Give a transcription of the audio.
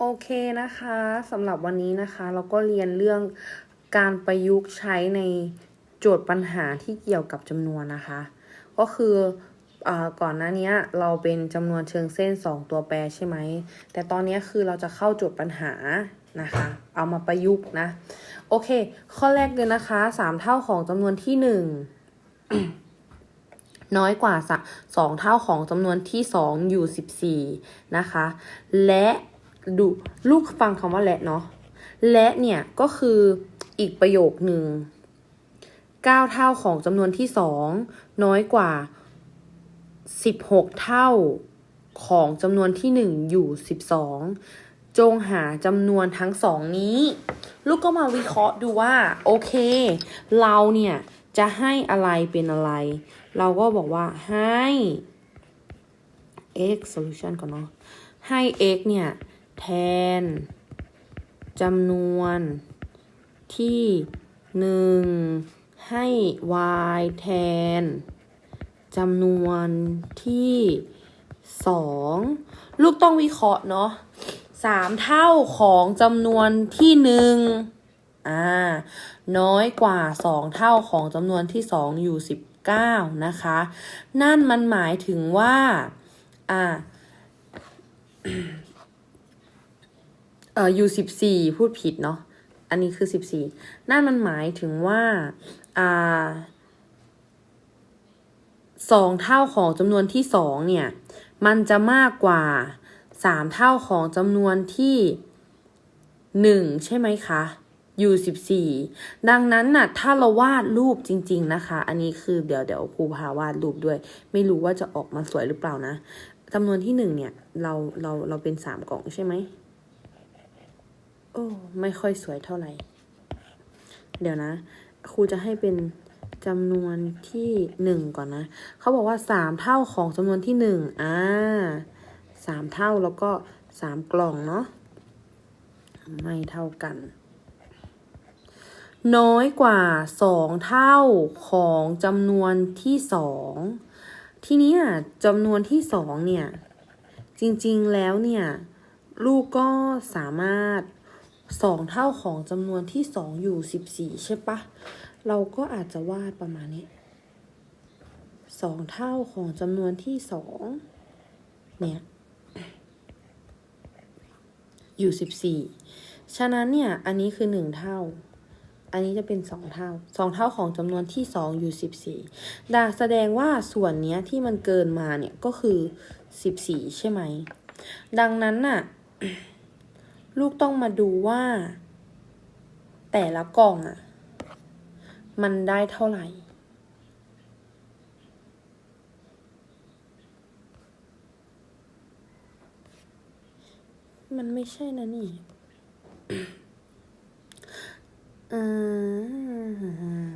โอเคนะคะสำหรับวันนี้นะคะ เราก็เรียนเรื่องการประยุกต์ใช้ในโจทย์ปัญหาที่เกี่ยวกับจำนวนนะคะ ก็คืออก่อนหน้านี้เราเป็นจำนวนเชิงเส้น 2 ตัวแปรใช่ไหม แต่ตอนนี้คือเราจะเข้าโจทย์ปัญหานะคะ เอามาประยุกต์นะ โอเค ข้อแรกเลยนะคะ 3 เท่าของจำนวนที่ 1น้อยกว่าสักสองเท่าของจำนวนที่สองอยู่สิบสี่นะคะ และ ดูลูกฟังคำว่าและเนาะและเนี่ยก็คืออีกประโยคหนึ่งเก้าเท่าของจำนวนที่สองน้อยกว่าสิบหกเท่าของจำนวนที่หนึ่งอยู่สิบสองจงหาจำนวนทั้งสองนี้ ลูกก็มาวิเคราะห์ดูว่า โอเค เราเนี่ยจะให้อะไรเป็นอะไร เราก็บอกว่าให้ x solution ก่อนเนาะให้ x เนี่ย แทนจำนวนที่หนึ่งให้ y แทนจำนวนที่สองลูกต้องวิเคราะห์เนาะสามเท่าของจำนวนที่หนึ่งอ่าน้อยกว่าสองเท่าของจำนวนที่สองอยู่สิบเก้านะคะ นั่นมันหมายถึงว่า อ่า เอ่ออยู่สิบสี่พูดผิดเนาะ อันนี้คือสิบสี่นั่นมันหมายถึงว่า อ่าสองเท่าของจำนวนที่สองเนี่ย มันจะมากกว่าสามเท่าของจำนวนที่หนึ่งใช่ไหมคะอยู่สิบสี่ดังนั้นน่ะ ถ้าเราวาดรูปจริง ๆนะคะ อันนี้คือเดี๋ยวเดี๋ยวครูพาวาดรูปด้วย ไม่รู้ว่าจะออกมาสวยหรือเปล่านะจำนวนที่หนึ่งเนี่ย เราเราเราเป็นสามกล่องใช่ไหม โอ้ไม่ค่อยสวยเท่าไหร่ เดี๋ยวนะ ครูจะให้เป็นจำนวนที่หนึ่งก่อนนะ เขาบอกว่าสามเท่าของจำนวนที่หนึ่งอ่าสามเท่าแล้วก็สามกล่องเนาะไม่เท่ากัน น้อยกว่าสองเท่าของจำนวนที่สองทีนี้อะจำนวนที่สองเนี่ย จริงๆแล้วเนี่ย ลูกก็สามารถ สองเท่าของจำนวนที่สองอยู่สิบสี่ใช่ปะ เราก็อาจจะวาดประมาณนี้สองเท่าของจำนวนที่สองเนี่ย อยู่สิบสี่ฉะนั้นเนี่ย อันนี้คือหนึ่งเท่า อันนี้จะเป็นสองเท่าสองเท่าของจำนวนที่สองอยู่สิบสี่ดาแสดงว่าส่วนเนี้ยที่มันเกินมาเนี่ยก็คือสิบสี่ใช่ไหม ดังนั้นน่ะ ลูกต้องมาดูว่า แต่ละกล่องอะมันได้เท่าไหร่ มันไม่ใช่นะนี่อ่า